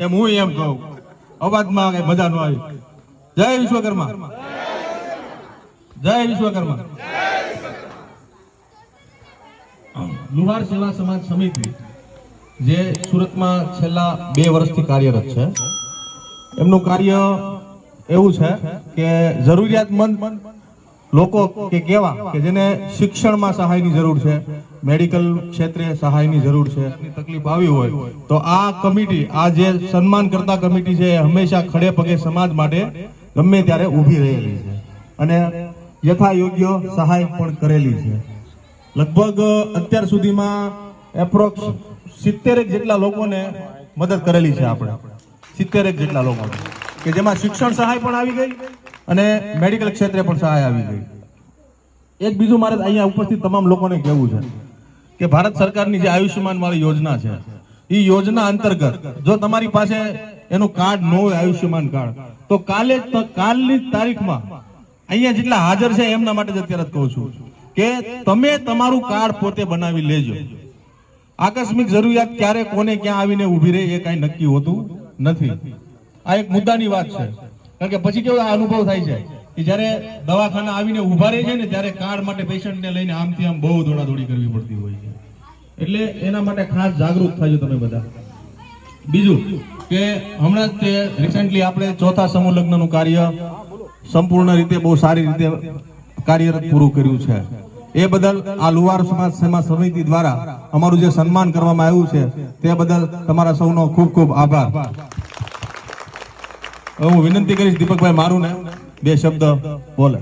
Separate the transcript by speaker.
Speaker 1: એમ હું એમ કહું. અવાજમાં કઈ મજા ન આવી. જય વિશ્વકર્મા. જય વિશ્વકર્મા. લુહાર સેવા સમાજ સમિતિ, જે સુરતમાં છેલ્લા બે વર્ષથી કાર્યરત છે, એમનું કાર્ય એવું છે કે જરૂરિયાતમંદ લોકો કે કેવા કે જેને શિક્ષણમાં સહાયની જરૂર છે, મેડિકલ ક્ષેત્રે સહાયની જરૂર છે તકલીફ આવી હોય, તો આ કમિટી, આ જે સન્માન કરતા કમિટી છે, એ હંમેશા ખડે પગે સમાજ માટે ગમે ત્યારે ઊભી રહેલી છે અને યથા યોગ્ય સહાય પણ કરેલી છે. લગભગ અત્યાર સુધીમાં એપ્રોક્સ સિત્તેરેક જેટલા લોકોને મદદ કરેલી છે આપણે. સિત્તેરેક જેટલા લોકોને. કે જેમાં શિક્ષણ સહાય પણ આવી ગઈ અને મેડિકલ ક્ષેત્રે પણ સહાય આવી ગઈ. એક બીજું મારે અહીંયા ઉપસ્થિત તમામ લોકોને કહેવું છે કે ભારત સરકારની જે આયુષ્યમાન વાળી યોજના છે એ યોજના અંતર્ગત જો તમારી પાસે એનું કાર્ડ ન હોય આયુષ્યમાન કાર્ડ, તો કાલે કાલની તારીખમાં અહીંયા જેટલા હાજર છે એમના માટે જ અત્યારે કહું છું કે તમે તમારું કાર્ડ પોતે બનાવી લેજો. આકસ્મિક જરૂરિયાત ક્યારે, કોને, ક્યાં આવીને ઊભી રહે એ કાંઈ નક્કી હોતું નથી. આ એક મુદ્દાની વાત છે. કારણ કે પછી કેવો અનુભવ થાય છે કે જ્યારે દવાખાના આવીને ઊભા રહે છે ને ત્યારે કાર્ડ માટે પેશન્ટને લઈને આમથી આમ બહુ દોડાદોડી કરવી પડતી હોય છે. એટલે એના માટે ખાસ જાગૃત થજો તમે બધા. બીજું કે હમણાં જ તે રિસેન્ટલી આપણે ચોથા સમૂહ લગ્નનું કાર્ય સંપૂર્ણ રીતે બહુ સારી રીતે કાર્યરત પૂરું કર્યું છે. એ બદલ આ લુવાર સમાજ સેવા સમિતિ દ્વારા અમારું જે સન્માન કરવામાં આવ્યું છે, તે બદલ તમારા સૌનો ખૂબ ખૂબ આભાર. હું વિનંતી કરીશ દીપકભાઈ મારું ને બે શબ્દ બોલે.